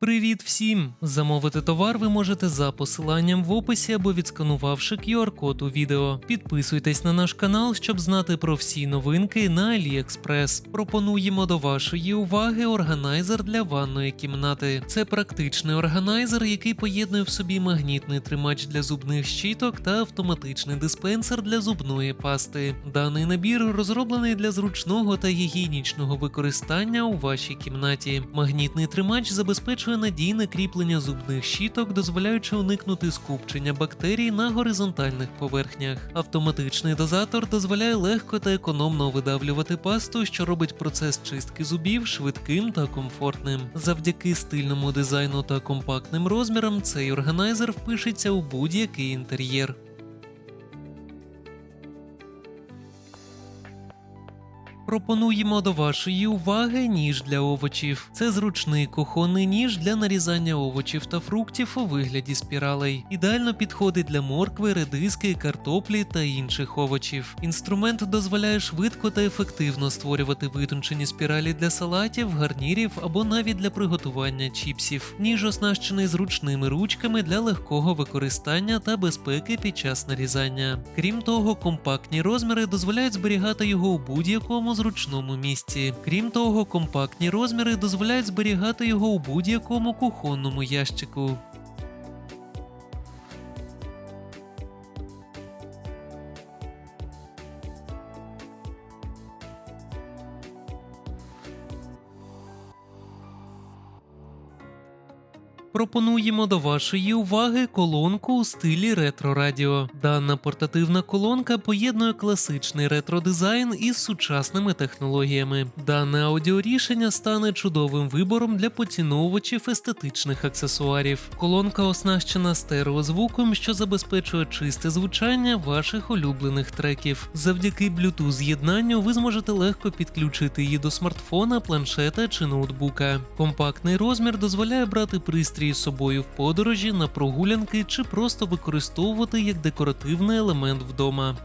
Привіт всім! Замовити товар ви можете за посиланням в описі або відсканувавши QR-код у відео. Підписуйтесь на наш канал, щоб знати про всі новинки на AliExpress. Пропонуємо до вашої уваги органайзер для ванної кімнати. Це практичний органайзер, який поєднує в собі магнітний тримач для зубних щіток та автоматичний диспенсер для зубної пасти. Даний набір розроблений для зручного та гігієнічного використання у вашій кімнаті. Магнітний тримач забезпечує надійне кріплення зубних щіток, дозволяючи уникнути скупчення бактерій на горизонтальних поверхнях. Автоматичний дозатор дозволяє легко та економно видавлювати пасту, що робить процес чистки зубів швидким та комфортним. Завдяки стильному дизайну та компактним розмірам цей органайзер впишеться у будь-який інтер'єр. Пропонуємо до вашої уваги ніж для овочів. Це зручний кухонний ніж для нарізання овочів та фруктів у вигляді спіралей. Ідеально підходить для моркви, редиски, картоплі та інших овочів. Інструмент дозволяє швидко та ефективно створювати витончені спіралі для салатів, гарнірів або навіть для приготування чіпсів. Ніж оснащений зручними ручками для легкого використання та безпеки під час нарізання. Крім того, компактні розміри дозволяють зберігати його у будь-якому зручному місці. Крім того, компактні розміри дозволяють зберігати його у будь-якому кухонному ящику. Пропонуємо до вашої уваги колонку у стилі ретро-радіо. Дана портативна колонка поєднує класичний ретро-дизайн із сучасними технологіями. Дане аудіорішення стане чудовим вибором для поціновувачів естетичних аксесуарів. Колонка оснащена стереозвуком, що забезпечує чисте звучання ваших улюблених треків. Завдяки Bluetooth з'єднанню ви зможете легко підключити її до смартфона, планшета чи ноутбука. Компактний розмір дозволяє брати пристрій з собою в подорожі на прогулянки чи просто використовувати як декоративний елемент вдома.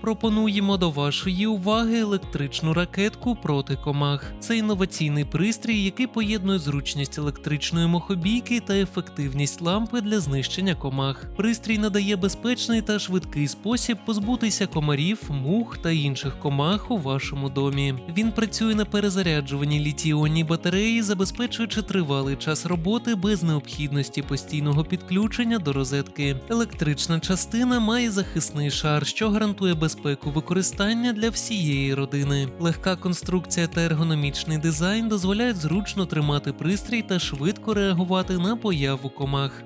Пропонуємо до вашої уваги електричну ракетку проти комах. Це інноваційний пристрій, який поєднує зручність електричної мохобійки та ефективність лампи для знищення комах. Пристрій надає безпечний та швидкий спосіб позбутися комарів, мух та інших комах у вашому домі. Він працює на перезаряджуванні літіонній батареї, забезпечуючи тривалий час роботи без необхідності постійного підключення до розетки. Електрична частина має захисний шар, що гарантує безпеку використання для всієї родини. Легка конструкція та ергономічний дизайн дозволяють зручно тримати пристрій та швидко реагувати на появу комах.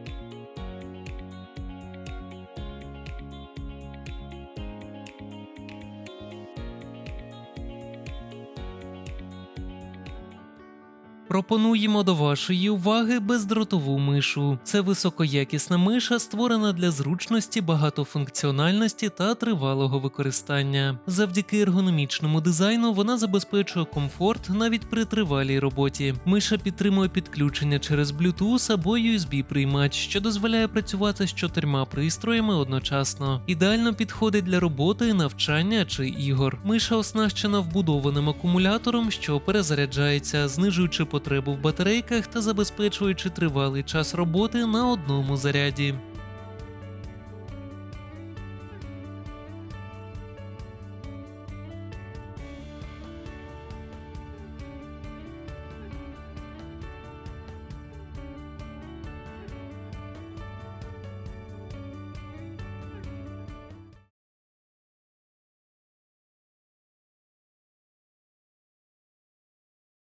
Пропонуємо до вашої уваги бездротову мишу. Це високоякісна миша, створена для зручності, багатофункціональності та тривалого використання. Завдяки ергономічному дизайну вона забезпечує комфорт навіть при тривалій роботі. Миша підтримує підключення через Bluetooth або USB-приймач, що дозволяє працювати з чотирма пристроями одночасно. Ідеально підходить для роботи, навчання чи ігор. Миша оснащена вбудованим акумулятором, що перезаряджається, знижуючи потребу в батарейках та забезпечуючи тривалий час роботи на одному заряді.